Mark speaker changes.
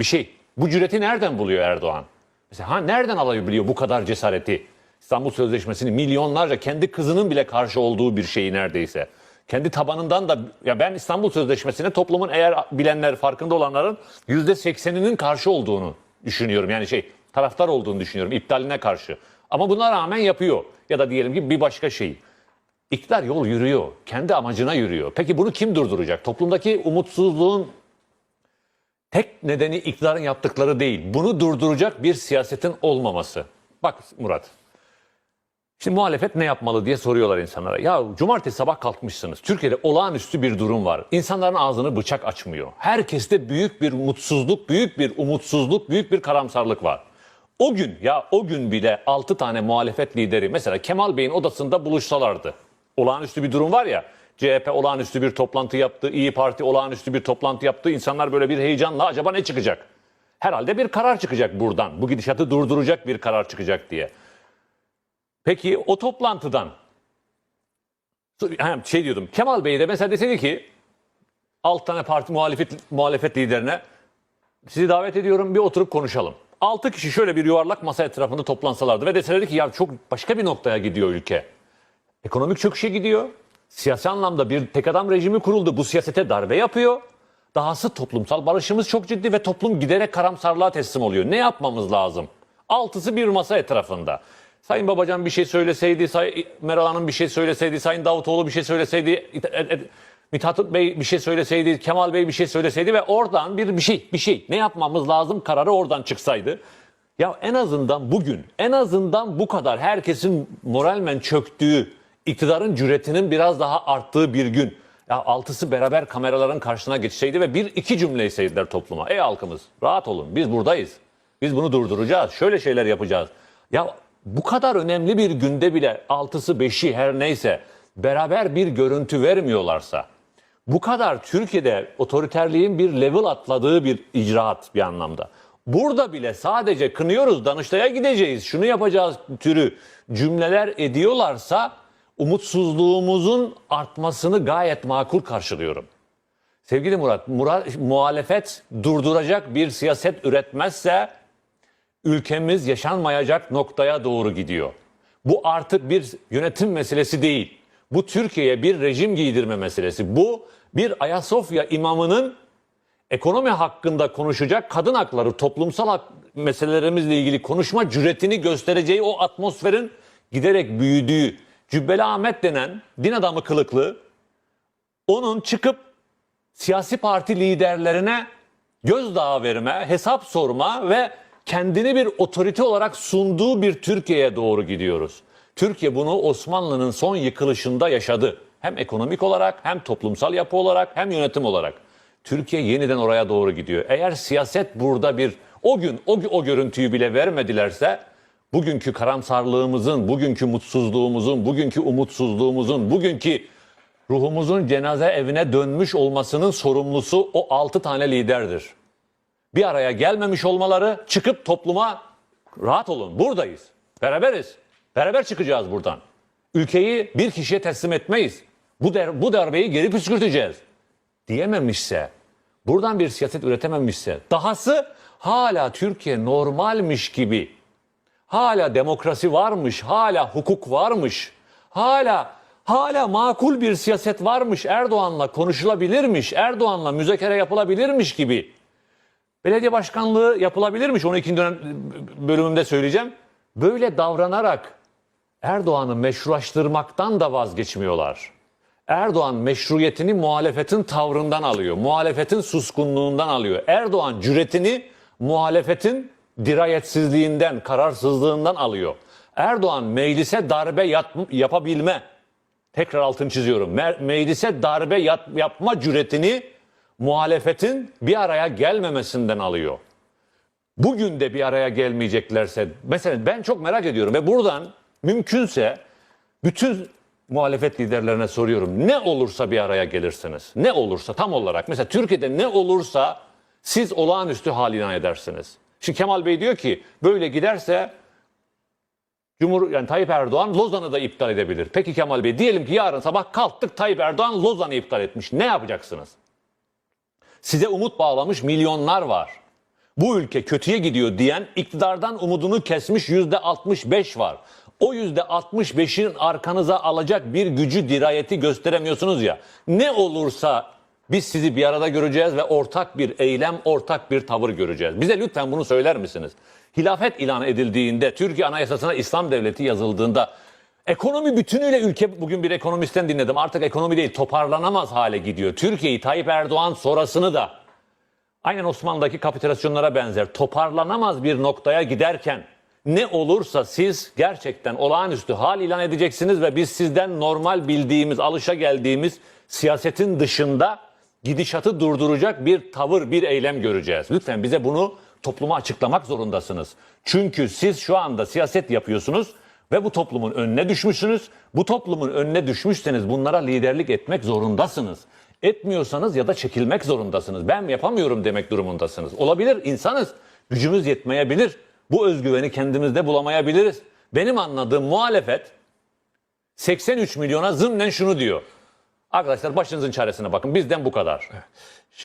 Speaker 1: bir şey. Bu cüreti nereden buluyor Erdoğan? Mesela ha nereden alabiliyor bu kadar cesareti? İstanbul Sözleşmesi'ni milyonlarca kendi kızının bile karşı olduğu bir şeyi neredeyse. Kendi tabanından da ya ben İstanbul Sözleşmesi'ne toplumun eğer bilenler farkında olanların yüzde sekseninin karşı olduğunu düşünüyorum. Yani şey taraftar olduğunu düşünüyorum iptaline karşı. Ama buna rağmen yapıyor. Ya da diyelim ki bir başka şey. İktidar yol yürüyor. Kendi amacına yürüyor. Peki bunu kim durduracak? Toplumdaki umutsuzluğun tek nedeni iktidarın yaptıkları değil. Bunu durduracak bir siyasetin olmaması. Bak Murat. Şimdi muhalefet ne yapmalı diye soruyorlar insanlara. Ya cumartesi sabah kalkmışsınız. Türkiye'de olağanüstü bir durum var. İnsanların ağzını bıçak açmıyor. Herkeste büyük bir mutsuzluk, büyük bir umutsuzluk, büyük bir karamsarlık var. O gün ya o gün bile 6 tane muhalefet lideri mesela Kemal Bey'in odasında buluşsalardı. Olağanüstü bir durum var ya. CHP olağanüstü bir toplantı yaptı, İyi Parti olağanüstü bir toplantı yaptı. İnsanlar böyle bir heyecanla acaba ne çıkacak? Herhalde bir karar çıkacak buradan. Bu gidişatı durduracak bir karar çıkacak diye. Peki o toplantıdan ha, şey diyordum Kemal Bey de mesela deseydi ki alt tane parti muhalefet, muhalefet liderine sizi davet ediyorum bir oturup konuşalım. 6 kişi şöyle bir yuvarlak masa etrafında toplansalardı ve deselerdi ki ya çok başka bir noktaya gidiyor ülke. Ekonomik çöküşe gidiyor. Siyasi anlamda bir tek adam rejimi kuruldu. Bu siyasete darbe yapıyor. Dahası toplumsal barışımız çok ciddi ve toplum giderek karamsarlığa teslim oluyor. Ne yapmamız lazım? Altısı bir masa etrafında. Sayın Babacan bir şey söyleseydi, Sayın Meral Hanım bir şey söyleseydi, Sayın Davutoğlu bir şey söyleseydi, Mithat Bey bir şey söyleseydi, Kemal Bey bir şey söyleseydi ve oradan bir bir şey, bir şey ne yapmamız lazım kararı oradan çıksaydı. Ya en azından bugün, en azından bu kadar herkesin moralmen çöktüğü, iktidarın cüretinin biraz daha arttığı bir gün. Ya altısı beraber kameraların karşısına geçseydi ve bir iki cümle seyirdiler topluma. Ey halkımız rahat olun biz buradayız. Biz bunu durduracağız. Şöyle şeyler yapacağız. Ya bu kadar önemli bir günde bile altısı beşi her neyse beraber bir görüntü vermiyorlarsa bu kadar Türkiye'de otoriterliğin bir level atladığı bir icraat bir anlamda. Burada bile sadece kınıyoruz, Danıştay'a gideceğiz, şunu yapacağız türü cümleler ediyorlarsa umutsuzluğumuzun artmasını gayet makul karşılıyorum. Sevgili Murat, Murat muhalefet durduracak bir siyaset üretmezse ülkemiz yaşanmayacak noktaya doğru gidiyor. Bu artık bir yönetim meselesi değil. Bu Türkiye'ye bir rejim giydirme meselesi. Bu bir Ayasofya imamının ekonomi hakkında konuşacak kadın hakları, toplumsal hak meselelerimizle ilgili konuşma cüretini göstereceği o atmosferin giderek büyüdüğü Cübbeli Ahmet denen din adamı kılıklı onun çıkıp siyasi parti liderlerine gözdağı verme, hesap sorma ve kendini bir otorite olarak sunduğu bir Türkiye'ye doğru gidiyoruz. Türkiye bunu Osmanlı'nın son yıkılışında yaşadı. Hem ekonomik olarak hem toplumsal yapı olarak hem yönetim olarak. Türkiye yeniden oraya doğru gidiyor. Eğer siyaset burada bir o gün o, o görüntüyü bile vermedilerse bugünkü karamsarlığımızın, bugünkü mutsuzluğumuzun, bugünkü umutsuzluğumuzun, bugünkü ruhumuzun cenaze evine dönmüş olmasının sorumlusu o altı tane liderdir. Bir araya gelmemiş olmaları çıkıp topluma rahat olun buradayız, beraberiz, beraber çıkacağız buradan. Ülkeyi bir kişiye teslim etmeyiz. Bu, der, bu darbeyi geri püskürteceğiz diyememişse, buradan bir siyaset üretememişse, dahası hala Türkiye normalmiş gibi, hala demokrasi varmış, hala hukuk varmış, hala hala makul bir siyaset varmış, Erdoğan'la konuşulabilirmiş, Erdoğan'la müzakere yapılabilirmiş gibi. Belediye başkanlığı yapılabilirmiş, onu ikinci dönem bölümümde söyleyeceğim. Böyle davranarak Erdoğan'ı meşrulaştırmaktan da vazgeçmiyorlar. Erdoğan meşruiyetini muhalefetin tavrından alıyor. Muhalefetin suskunluğundan alıyor. Erdoğan cüretini muhalefetin dirayetsizliğinden, kararsızlığından alıyor. Erdoğan meclise darbe yap, yapabilme, tekrar altını çiziyorum, me- meclise darbe yap, yapma cüretini muhalefetin bir araya gelmemesinden alıyor. Bugün de bir araya gelmeyeceklerse, mesela ben çok merak ediyorum ve buradan mümkünse bütün muhalefet liderlerine soruyorum. Ne olursa bir araya gelirsiniz. Ne olursa tam olarak. Mesela Türkiye'de ne olursa siz olağanüstü hal ilan edersiniz. Şimdi Kemal Bey diyor ki böyle giderse Cumhur yani Tayyip Erdoğan Lozan'ı da iptal edebilir. Peki Kemal Bey diyelim ki yarın sabah kalktık Tayyip Erdoğan Lozan'ı iptal etmiş. Ne yapacaksınız? Size umut bağlamış milyonlar var. bu ülke kötüye gidiyor diyen iktidardan umudunu kesmiş yüzde 65 var. O yüzde 65'in arkanıza alacak bir gücü dirayeti gösteremiyorsunuz ya. Ne olursa biz sizi bir arada göreceğiz ve ortak bir eylem, ortak bir tavır göreceğiz. Bize lütfen bunu söyler misiniz? Hilafet ilan edildiğinde, Türkiye Anayasası'na İslam Devleti yazıldığında Ekonomi bütünüyle ülke bugün bir ekonomistten dinledim. Artık ekonomi değil toparlanamaz hale gidiyor. Türkiye'yi Tayyip Erdoğan sonrasını da aynen Osmanlı'daki kapitülasyonlara benzer toparlanamaz bir noktaya giderken ne olursa siz gerçekten olağanüstü hal ilan edeceksiniz ve biz sizden normal bildiğimiz, alışa geldiğimiz siyasetin dışında gidişatı durduracak bir tavır, bir eylem göreceğiz. Lütfen bize bunu topluma açıklamak zorundasınız. Çünkü siz şu anda siyaset yapıyorsunuz ve bu toplumun önüne düşmüşsünüz. Bu toplumun önüne düşmüşseniz bunlara liderlik etmek zorundasınız. Etmiyorsanız ya da çekilmek zorundasınız. Ben yapamıyorum demek durumundasınız. Olabilir insanız. Gücümüz yetmeyebilir. Bu özgüveni kendimizde bulamayabiliriz. Benim anladığım muhalefet 83 milyona zımnen şunu diyor. Arkadaşlar başınızın çaresine bakın bizden bu kadar.